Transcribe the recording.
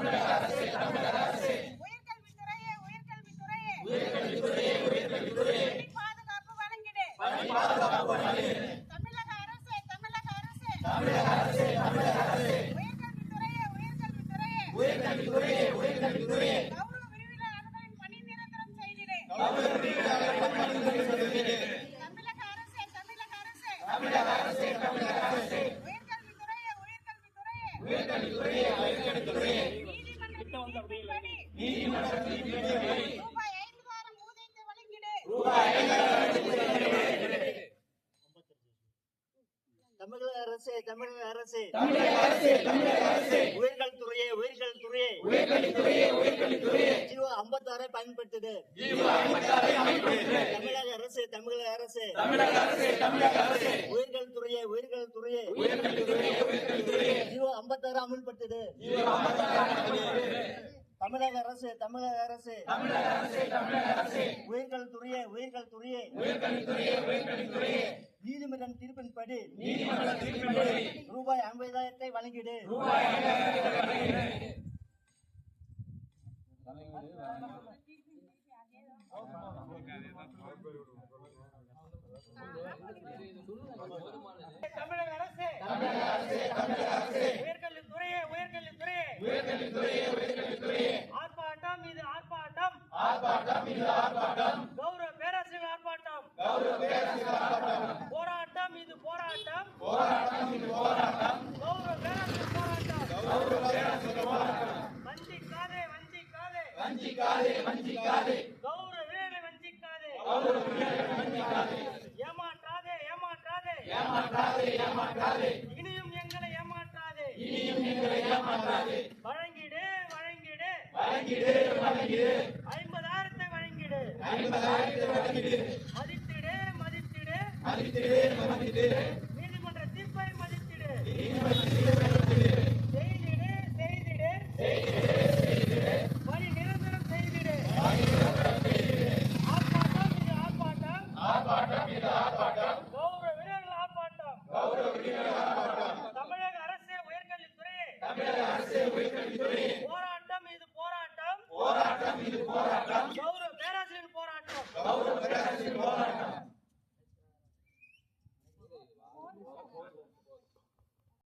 அரசு உயர்கல்வித்துறையே உயர்கல்வித்துறையே. கௌரவ விரிவுரையாளர்களின் பணி நிரந்தரம் செய்திடு. தமிழக அரசு தமிழக அரசு உயர்கல்வித்துறையே உயர்கல்வித்துறையே நீதிமன்றத்தின் தீர்ப்பின்படி ரூபாய் ஐந்தாயிரம் ஊதியத்தை வழங்கிடு. தமிழக அரசு தமிழக அரசு. உயிர்கள் துறையே உயிர்கள் துறையே. ஜீவோ ஐம்பத்தாறை பயன்படுத்துது. தமிழக அரசு தமிழக அரசு. உயிர்கள் துறையே உயிர்கள் துறையே. ஜீவோ ஐம்பத்தாறு அமல்படுத்துது. தமிழக அரசு தமிழக அரசு. உயிர்கள் துறையே உயிர்கள் துறையே. நீதிமன்றம் தீர்ப்பின்படி ரூபாய் ஐம்பதாயிரத்தை வழங்கிடு. தமிழக அரசு. உயர்கல்வித்துறையே உயர்கல்வித்துறையே ஆர்ப்பாட்டம். இது ஆர்ப்பாட்டம். கௌரவ பேராசிரியர் ஆர்ப்பாட்டம். போராட்டம் இது போராட்டம். கௌரவ பேராசிரியர் போராட்டம். வஞ்சிக்காதே வஞ்சிக்காதே. கௌரவ வீரரை வஞ்சிக்காதே. ஏமாற்றாதே ஏமாற்றாதே. இனியும் எங்களை ஏமாற்றாதே. வழங்கிடு வழங்கிடு வழங்கிடு. ஐம்பதாயிரத்தை வழங்கிடு. ஐம்பதாயிரத்தை வழங்கிடு. மதித்திடு மதித்திடு. மதித்திடு மதித்திடு.